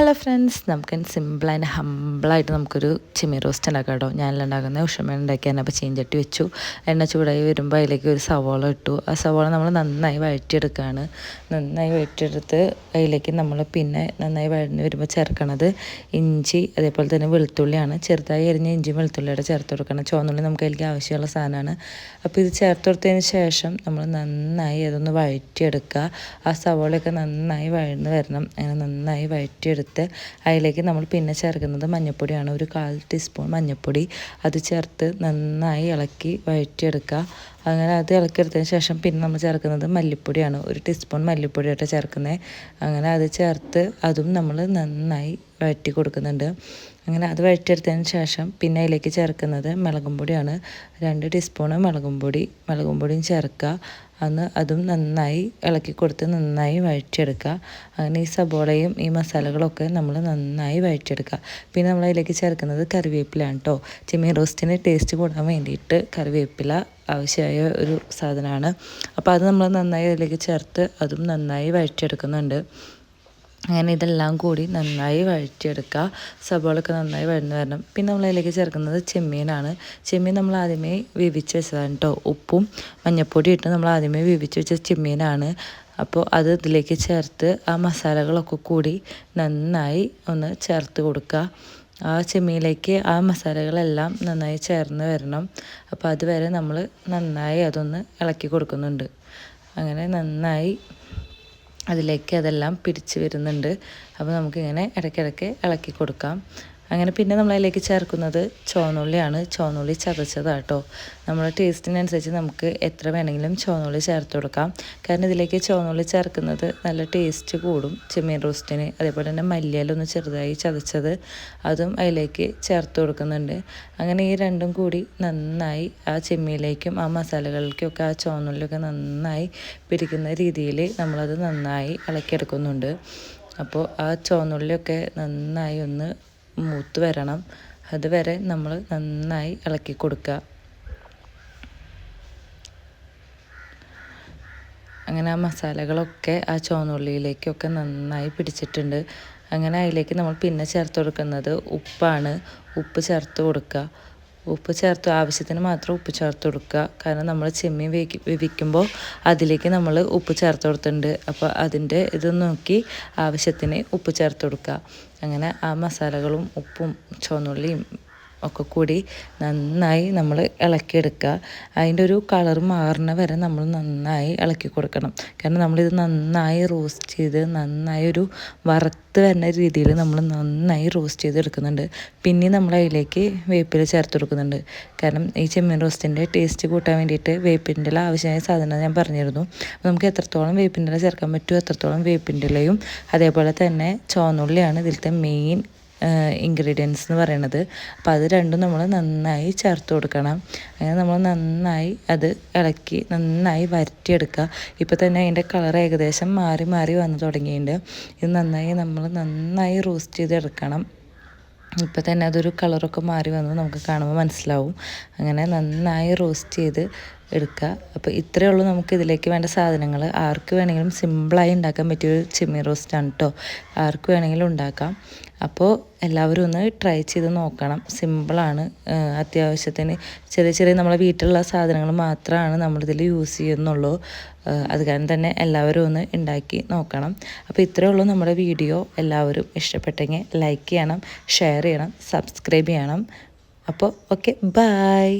Hello friends നമുക്ക് simple and ഹമ്പിളായിട്ട് നമുക്കൊരു ചിമ്മി റോസ്റ്റ് ഉണ്ടാക്കാം കേട്ടോ. ഞാനെല്ലാം ഉണ്ടാക്കുന്ന ഉഷമ ഉണ്ടാക്കിയാൽ അപ്പോൾ ചീഞ്ചട്ടി വെച്ചു. എണ്ണ ചൂടായി വരുമ്പോൾ അതിലേക്ക് ഒരു സവോള ഇട്ടു. ആ സവോള നമ്മൾ നന്നായി വഴറ്റിയെടുക്കുകയാണ് നന്നായി വഴറ്റിയെടുത്ത് അതിലേക്ക് നമ്മൾ പിന്നെ നന്നായി വഴഞ്ഞ് വരുമ്പോൾ ചേർക്കണത് ഇഞ്ചി അതേപോലെ തന്നെ വെളുത്തുള്ളിയാണ്. ചെറുതായി എരിഞ്ഞ ഇഞ്ചി വെളുത്തുള്ളിയുടെ ചേർത്ത് കൊടുക്കണം. ചുവന്നുള്ളി നമുക്ക് അതിലേക്ക് ആവശ്യമുള്ള സാധനമാണ്. അപ്പോൾ ഇത് ചേർത്ത് കൊടുത്തതിന് ശേഷം നമ്മൾ നന്നായി അതൊന്ന് വഴറ്റിയെടുക്കുക. ആ സവോളയൊക്കെ നന്നായി വഴന്ന് വരണം. അങ്ങനെ നന്നായി വഴറ്റിയെടുക്കുക എടുത്ത് അതിലേക്ക് നമ്മൾ പിന്നെ ചേർക്കുന്നത് മഞ്ഞൾപ്പൊടിയാണ് ഒരു കാൽ ടീസ്പൂൺ മഞ്ഞൾപ്പൊടി അത് ചേർത്ത് നന്നായി ഇളക്കി വഴറ്റിയെടുക്കുക. അങ്ങനെ അത് ഇളക്കിയെടുത്തതിന് ശേഷം പിന്നെ നമ്മൾ ചേർക്കുന്നത് മല്ലിപ്പൊടിയാണ്. ഒരു ടീസ്പൂൺ മല്ലിപ്പൊടിയായിട്ട് ചേർക്കുന്നത് അങ്ങനെ അത് ചേർത്ത് അതും നമ്മൾ നന്നായി വഴറ്റി കൊടുക്കുന്നുണ്ട്. അങ്ങനെ അത് വഴറ്റിയെടുത്തതിന് ശേഷം പിന്നെ അതിലേക്ക് ചേർക്കുന്നത് മുളകും പൊടിയാണ്. രണ്ട് ടീസ്പൂണ് മുളകും പൊടി മുളകും പൊടിയും ചേർക്കുക. അന്ന് അതും നന്നായി ഇളക്കി കൊടുത്ത് നന്നായി വഴറ്റിയെടുക്കുക. അങ്ങനെ ഈ സബോളയും ഈ മസാലകളൊക്കെ നമ്മൾ നന്നായി വഴറ്റിയെടുക്കുക. പിന്നെ നമ്മൾ അതിലേക്ക് ചേർക്കുന്നത് കറിവേപ്പിലാണ് കേട്ടോ ചെമ്മീൻ റോസ്റ്റിന് ടേസ്റ്റ് കൂടാൻ വേണ്ടിയിട്ട് കറിവേപ്പില ആവശ്യമായ ഒരു സാധനമാണ്. അപ്പോൾ അത് നമ്മൾ നന്നായി അതിലേക്ക് ചേർത്ത് അതും നന്നായി വഴറ്റിയെടുക്കുന്നുണ്ട്. അങ്ങനെ ഇതെല്ലാം കൂടി നന്നായി വഴറ്റിയെടുക്കുക. സബോളൊക്കെ നന്നായി വഴന്ന് വരണം. പിന്നെ നമ്മൾ അതിലേക്ക് ചേർക്കുന്നത് ചെമ്മീനാണ്. ചെമ്മീൻ നമ്മൾ ആദ്യമേ വേവിച്ച് വെച്ചതാണ് കേട്ടോ ഉപ്പും മഞ്ഞൾപ്പൊടി ഇട്ട് നമ്മൾ ആദ്യമേ വേവിച്ച് വെച്ച ചെമ്മീനാണ്. അപ്പോൾ അത് ഇതിലേക്ക് ചേർത്ത് ആ മസാലകളൊക്കെ കൂടി നന്നായി ഒന്ന് ചേർത്ത് കൊടുക്കുക. ആ ചെമ്മീനിലേക്ക് ആ മസാലകളെല്ലാം നന്നായി ചേർന്ന് വരണം. അപ്പോൾ അതുവരെ നമ്മൾ നന്നായി അതൊന്ന് ഇളക്കി കൊടുക്കുന്നുണ്ട്. അങ്ങനെ നന്നായി അതിലേക്ക് അതെല്ലാം പിടിച്ച് വരുന്നുണ്ട്. അപ്പോൾ നമുക്കിങ്ങനെ ഇടയ്ക്കിടയ്ക്ക് ഇളക്കി കൊടുക്കാം. അങ്ങനെ പിന്നെ നമ്മൾ അതിലേക്ക് ചേർക്കുന്നത് ചുവന്നുള്ളിയാണ്. ചുവന്നുള്ളി ചതച്ചതാട്ടോ. നമ്മുടെ ടേസ്റ്റിനനുസരിച്ച് നമുക്ക് എത്ര വേണമെങ്കിലും ചുവന്നുള്ളി ചേർത്ത് കൊടുക്കാം. കാരണം ഇതിലേക്ക് ചുവന്നുള്ളി ചേർക്കുന്നത് നല്ല ടേസ്റ്റ് കൂടും ചെമ്മീൻ റോസ്റ്റിന്. അതേപോലെ തന്നെ മല്ലിയിലൊന്ന് ചെറുതായി ചതച്ചത് അതും അതിലേക്ക് ചേർത്ത് കൊടുക്കുന്നുണ്ട്. അങ്ങനെ ഈ രണ്ടും കൂടി നന്നായി ആ ചെമ്മീനിലേക്കും ആ മസാലകൾക്കൊക്കെ ആ ചുവന്നുള്ളിയൊക്കെ നന്നായി പിരിക്കുന്ന രീതിയിൽ നമ്മളത് നന്നായി ഇളക്കിയെടുക്കുന്നുണ്ട്. അപ്പോൾ ആ ചുവന്നുള്ളിയൊക്കെ നന്നായി ഒന്ന് മൂത്ത് വരണം. അതുവരെ നമ്മൾ നന്നായി ഇളക്കി കൊടുക്കുക. അങ്ങനെ ആ മസാലകളൊക്കെ ആ ചുവന്നുള്ളിയിലേക്കൊക്കെ നന്നായി പിടിച്ചിട്ടുണ്ട്. അങ്ങനെ അതിലേക്ക് നമ്മൾ പിന്നെ ചേർത്ത് കൊടുക്കുന്നത് ഉപ്പാണ്. ഉപ്പ് ചേർത്ത് കൊടുക്കുക. ഉപ്പ് ചേർത്ത് ആവശ്യത്തിന് മാത്രം ഉപ്പ് ചേർത്ത് കൊടുക്കുക. കാരണം നമ്മൾ ചെമ്മീൻ വേവി വേവിക്കുമ്പോൾ അതിലേക്ക് നമ്മൾ ഉപ്പ് ചേർത്ത് കൊടുത്തിട്ടുണ്ട്. അപ്പോൾ അതിന്റെ ഇത് നോക്കി ആവശ്യത്തിന് ഉപ്പ് ചേർത്ത് കൊടുക്കുക. അങ്ങനെ ആ മസാലകളും ഉപ്പും ചുവന്നുള്ളിയും ഒക്കെ കൂടി നന്നായി നമ്മൾ ഇളക്കിയെടുക്കുക. അതിന്റെ ഒരു കളർ മാറുന്ന വരെ നമ്മൾ നന്നായി ഇളക്കി കൊടുക്കണം. കാരണം നമ്മളിത് നന്നായി റോസ്റ്റ് ചെയ്ത് നന്നായി ഒരു വറുത്ത് വരുന്ന രീതിയിൽ നമ്മൾ നന്നായി റോസ്റ്റ് ചെയ്ത് എടുക്കുന്നുണ്ട് പിന്നെ നമ്മൾ അതിലേക്ക് വേപ്പില ചേർത്ത് കൊടുക്കുന്നുണ്ട്. കാരണം ഈ ചെമ്മീൻ റോസ്റ്റിന്റെ ടേസ്റ്റ് കൂട്ടാൻ വേണ്ടിയിട്ട് വേപ്പിന്റെ ആവശ്യമായ സാധനം ഞാൻ പറഞ്ഞിരുന്നു. നമുക്ക് എത്രത്തോളം വേപ്പിന്റെ ചേർക്കാൻ പറ്റുമോ എത്രത്തോളം വേപ്പിന്റെ അതേപോലെ തന്നെ ചുവന്നുള്ളിയാണ് ഇതിലത്തെ മെയിൻ ഇൻഗ്രീഡിയൻസ് എന്ന് പറയണത്. അപ്പോൾ അത് രണ്ടും നമ്മൾ നന്നായി ചേർത്ത് കൊടുക്കണം. അങ്ങനെ നമ്മൾ നന്നായി അത് ഇളക്കി നന്നായി വരട്ടിയെടുക്കുക. ഇപ്പോൾ തന്നെ അതിന്റെ കളർ ഏകദേശം മാറി മാറി വന്ന് തുടങ്ങിയിട്ടുണ്ട്. ഇത് നന്നായി നമ്മൾ നന്നായി റോസ്റ്റ് ചെയ്തെടുക്കണം. ഇപ്പോൾ തന്നെ അതൊരു കളറൊക്കെ മാറി വന്നു നമുക്ക് കാണുമ്പോൾ മനസ്സിലാവും. അങ്ങനെ നന്നായി റോസ്റ്റ് ചെയ്ത് എടുക്കുക. അപ്പോൾ ഇത്രയേ ഉള്ളൂ നമുക്ക് ഇതിലേക്ക് വേണ്ട സാധനങ്ങൾ ആർക്ക് വേണമെങ്കിലും സിമ്പിളായി ഉണ്ടാക്കാൻ പറ്റിയൊരു ചിമ്മി റോസ്റ്റാണ് കേട്ടോ ആർക്ക് വേണമെങ്കിലും ഉണ്ടാക്കാം. അപ്പോൾ എല്ലാവരും ഒന്ന് ട്രൈ ചെയ്ത് നോക്കണം. സിമ്പിളാണ് അത്യാവശ്യത്തിന് ചെറിയ ചെറിയ നമ്മളെ വീട്ടിലുള്ള സാധനങ്ങൾ മാത്രമാണ് നമ്മളിതിൽ യൂസ് ചെയ്യുന്നുള്ളൂ. അത് കാരണം തന്നെ എല്ലാവരും ഒന്ന് ഉണ്ടാക്കി നോക്കണം. അപ്പോൾ ഇത്രയേ ഉള്ളൂ നമ്മുടെ വീഡിയോ. എല്ലാവരും ഇഷ്ടപ്പെട്ടെങ്കിൽ ലൈക്ക് ചെയ്യണം ഷെയർ ചെയ്യണം സബ്സ്ക്രൈബ് ചെയ്യണം. അപ്പോൾ ഓക്കെ ബായ്